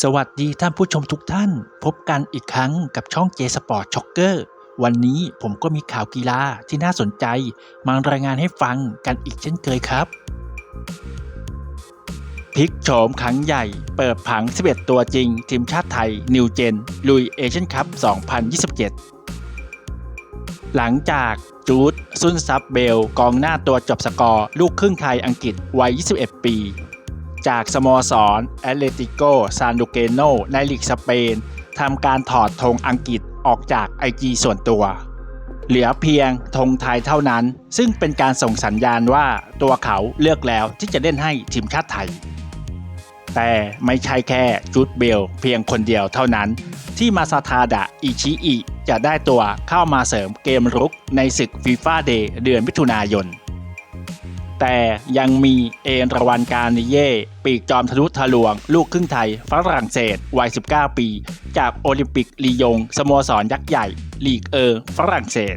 สวัสดีท่านผู้ชมทุกท่าน พบกันอีกครั้งกับช่อง J Sport Shocker วันนี้ผมก็มีข่าวกีฬาที่น่าสนใจ มารายงานให้ฟังกันอีกเช่นเคยครับพลิกโฉมครั้งใหญ่ เปิดผัง 11 ตัวจริง ทีมชาติไทย นิวเจน ลุยเอเชียนคัพ 2027 หลังจากจูดซุนซับเบล กองหน้าตัวจบสกอร์ ลูกครึ่งไทยอังกฤษวัย 21 ปี จากสโมสรแอตเลติโกซานดูเกโนในลีกสเปนทำการถอดธงอังกฤษออกจากไอจีส่วนตัว เหลือเพียงธงไทยเท่านั้น ซึ่งเป็นการส่งสัญญาณว่าตัวเขาเลือกแล้วที่จะเล่นให้ทีมชาติไทย แต่ไม่ใช่แค่จูดเบลเพียงคนเดียวเท่านั้น ที่มาซาทาดะอิชิอิจะได้ตัวเข้ามาเสริมเกมรุกในศึกฟีฟ่าเดย์เดือนมิถุนายน แต่ยังมีเอนรวันการนิเย่ปีกจอมทะลุทะลวง ลูกครึ่งไทย ฝรั่งเศสวัย 19 ปี จากโอลิมปิกลียง สโมสรยักษ์ใหญ่ ลีกเออฝรั่งเศส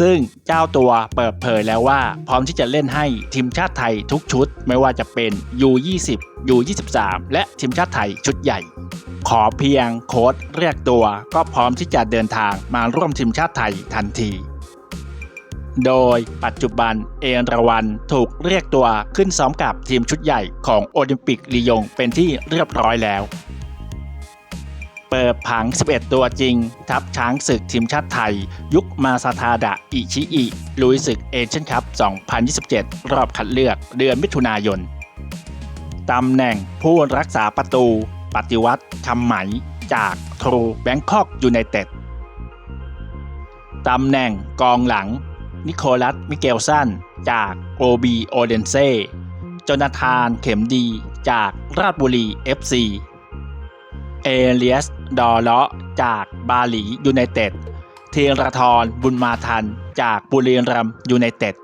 ซึ่งเจ้าตัวเปิดเผยแล้วว่า พร้อมที่จะเล่นให้ทีมชาติไทยทุกชุด ไม่ว่าจะเป็น U20 U23 และทีมชาติไทยชุดใหญ่ขอเพียงโค้ดเรียกตัวก็พร้อมที่จะเดินทางมาร่วมทีมชาติไทยทันที โดยปัจจุบันเอราวันถูกเรียกตัวขึ้นซ้อมกับทีมชุดใหญ่ของโอลิมปิกลียงเป็นที่เรียบร้อยแล้ว เปิดผัง 11 ตัวจริง ทัพช้างศึกทีมชาติไทย ยุคมาซาทาดะอิชิอิลุยศึกเอเชียนคัพ 2027 รอบคัดเลือกเดือนมิถุนายน ตำแหน่งผู้รักษาประตู ปฏิวัติคำไหมจากทรูแบงคอกยูไนเต็ดตำแหน่งกองหลัง นิโคลัส มิเกลสัน จากโอบีโอเดนเซ่จนาธาน เข็มดี จากราชบุรี FC เอเลียส ดอเลาะ จากบาหลียูไนเต็ด เทียรทรบุญมาทัน จากบุรีรัมย์ยูไนเต็ด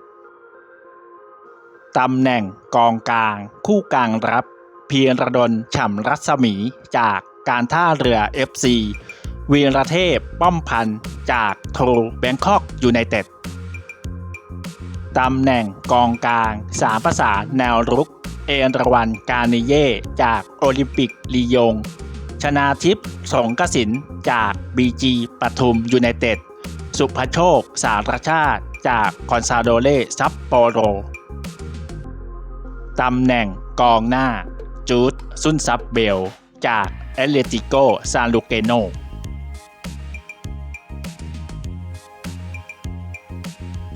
ตำแหน่งกองกลาง คู่กลางรับ เพียรดลฉ่ำรัศมี จากการท่าเรือ FC วีรเทพ ป้อมพันธ์ จากโทรแบงคอกยูไนเต็ด ตำแหน่งกองกลาง สามประสานแนวรุก เอนรวันการนิเย่จากโอลิมปิกลียง ชนาทิพย์สงกสินจากบีจีปทุมยูไนเต็ด สุภโชค สารชาติ จากคอนซาโดเลซัปโปโร ตำแหน่งกองหน้า จูดซุนซับเบล จากแอตเลติโกซานลูเกโน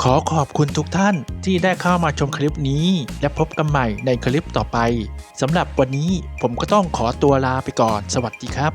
ขอขอบคุณทุกท่านที่ได้เข้ามาชมคลิปนี้ และพบกันใหม่ในคลิปต่อไปสำหรับวันนี้ผมก็ต้องขอตัวลาไปก่อน สวัสดีครับ